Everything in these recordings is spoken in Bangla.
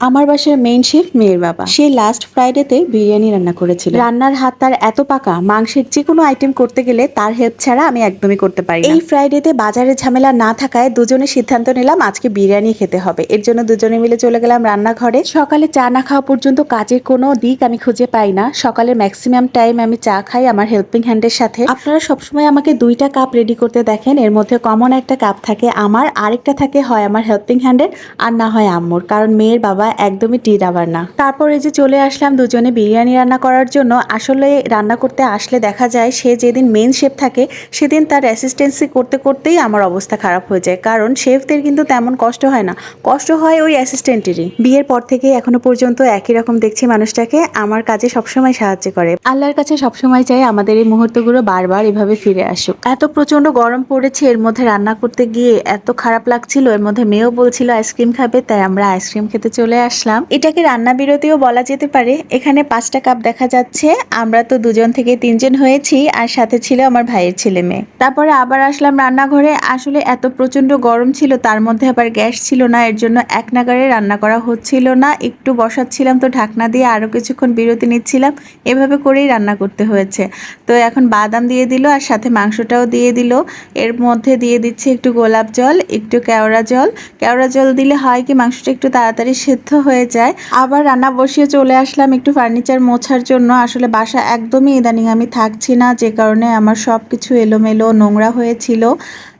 আমার বাসার মেইন শেফ মেয়ের বাবা। সে লাস্ট ফ্রাইডেতে বিরিয়ানি রান্না করেছিল। রান্নার হাত তার এত পাকা, মাংসের যে কোনো আইটেম করতে গেলে তার হেল্প ছাড়া আমি একদমই করতে পারি। এই ফ্রাইডেতে বাজারে ঝামেলা না থাকায় দুজনে সিদ্ধান্ত নিলাম আজকে বিরিয়ানি খেতে হবে। এর জন্য দুজনে মিলে চলে গেলাম রান্নাঘরে। সকালে চা না খাওয়া পর্যন্ত কাজের কোনো দিক আমি খুঁজে পাই না। সকালে ম্যাক্সিমাম টাইম আমি চা খাই আমার হেল্পিং হ্যান্ডের সাথে। আপনারা সবসময় আমাকে দুইটা কাপ রেডি করতে দেখেন। এর মধ্যে কমন একটা কাপ থাকে আমার, আরেকটা থাকে হয় আমার হেল্পিং হ্যান্ডের আর না হয় আম্মুর। কারণ মেয়ের বাবা একদমই টি রাবার না। তারপরে যে চলে আসলাম দুজনে বিরিয়ানি রান্না করার জন্য। আসলে রান্না করতে আসলে দেখা যায় সে যেদিন মেন শেফ থাকে, সেদিন তার অ্যাসিস্ট্যান্সি করতে করতেই আমার অবস্থা খারাপ হয়ে যায়। কারণ শেফদের কিন্তু তেমন কষ্ট হয় না। কষ্ট হয় ওই অ্যাসিস্ট্যান্টেরই বিয়ের পর থেকে এখনও পর্যন্ত একই রকম দেখছি মানুষটাকে। আমার কাজে সবসময় সাহায্য করে। আল্লাহর কাছে সবসময় চাই আমাদের এই মুহূর্তগুলো বারবার এভাবে ফিরে আসুক। এত প্রচণ্ড গরম পড়েছে, এর মধ্যে রান্না করতে গিয়ে এত খারাপ লাগছিল, এর মধ্যে মেয়েও বলছিল আইসক্রিম খাবে, তাই আমরা আইসক্রিম খেতে চলে আসলাম। এটাকে রান্না বিরতিও বলা যেতে পারে। এখানে পাঁচটা কাপ দেখা যাচ্ছে। আমরা তো দুজন থেকে তিনজন হয়েছি আর সাথে ছিল আমার ভাইয়ের ছেলে মেয়ে। তারপরে আবার আসলাম রান্নাঘরে। আসলে এত প্রচণ্ড গরম ছিল, তার মধ্যে আবার গ্যাস ছিল না, এর জন্য এক নাগারে রান্না করা হচ্ছিল না। একটু বসাচ্ছিলাম তো ঢাকনা দিয়ে আরও কিছুক্ষণ বিরতি নিচ্ছিলাম। এভাবে করেই রান্না করতে হয়েছে। তো এখন বাদাম দিয়ে দিল আর সাথে মাংসটাও দিয়ে দিল। এর মধ্যে দিয়ে দিচ্ছে একটু গোলাপ জল, একটু কেওড়া জল। কেওড়া জল দিলে হয় কি, মাংসটা একটু তাড়াতাড়ি সেদ্ধ হয়ে যায়। আবার রান্না বসিয়ে চলে আসলাম একটু ফার্নিচার মোছার জন্য। আসলে বাসা একদমই ইদানিং আমি থাকছি না, যে কারণে আমার সব কিছু এলোমেলো নোংরা হয়েছিল।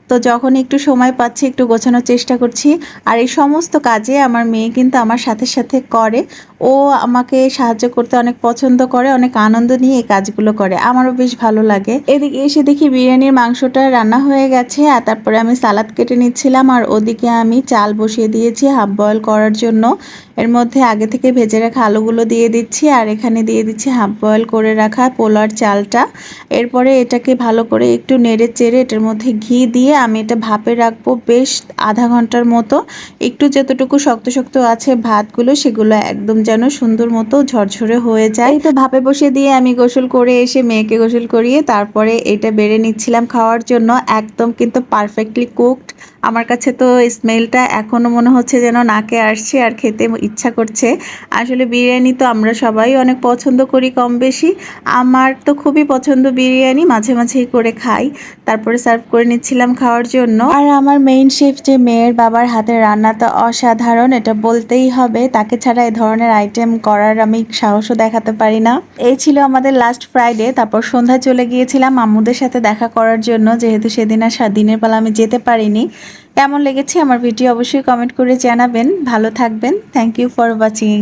তো যখন একটু সময় পাচ্ছি, একটু গোছানোর চেষ্টা করছি। আর এই সমস্ত কাজে আমার মেয়ে কিন্তু আমার সাথে সাথে করে। ও আমাকে সাহায্য করতে অনেক পছন্দ করে, অনেক আনন্দ নিয়ে এই কাজগুলো করে। আমারও বেশ ভালো লাগে। এদিকে এসে দেখি বিরিয়ানির মাংসটা রান্না হয়ে গেছে আর তারপরে আমি সালাদ কেটে নিচ্ছিলাম আর ওদিকে আমি চাল বসিয়ে দিয়েছি হাফ বয়েল করার জন্য। এর মধ্যে আগে থেকে ভেজে রাখা আলুগুলো দিয়ে দিচ্ছি আর এখানে দিয়ে দিচ্ছি হাফ বয়েল করে রাখা পোলার চালটা। এরপরে এটাকে ভালো করে একটু নেড়ে চেড়ে এটার মধ্যে ঘি দিয়ে আমি এটা ভাপে রাখব বেশ আধা ঘণ্টার মতো। একটু যতটুকু শক্ত শক্ত আছে ভাতগুলো সেগুলো একদম যেন সুন্দর মতো ঝরঝরে হয়ে যায়। তো ভাপে বসে দিয়ে আমি গোসল করে এসে মেয়েকে গোসল করিয়ে তারপরে এটা বেড়ে নিচ্ছিলাম খাওয়ার জন্য। একদম কিন্তু পারফেক্টলি কুকড আমার কাছে তো স্মেলটা এখনও মনে হচ্ছে যেন নাকে আসছে আর খেতে ইচ্ছা করছে। আসলে বিরিয়ানি তো আমরা সবাই অনেক পছন্দ করি কম বেশি আমার তো খুবই পছন্দ বিরিয়ানি, মাঝে মাঝেই করে খাই। তারপরে সার্ভ করে নিচ্ছিলাম খাওয়ার জন্য। আর আমার মেইন শেফ যে মেয়ের বাবার হাতের রান্না তো অসাধারণ, এটা বলতেই হবে। তাকে ছাড়া এ ধরনের আইটেম করার আমি সাহসও দেখাতে পারি না। এই ছিল আমাদের লাস্ট ফ্রাইডে তারপর সন্ধ্যায় চলে গিয়েছিলাম আম্মুদের সাথে দেখা করার জন্য। যেহেতু সেদিন আর দিনের বেলা আমি যেতে পারিনি। কেমন লেগেছে আমার ভিডিও অবশ্যই কমেন্ট করে জানাবেন। ভালো থাকবেন। Thank you for watching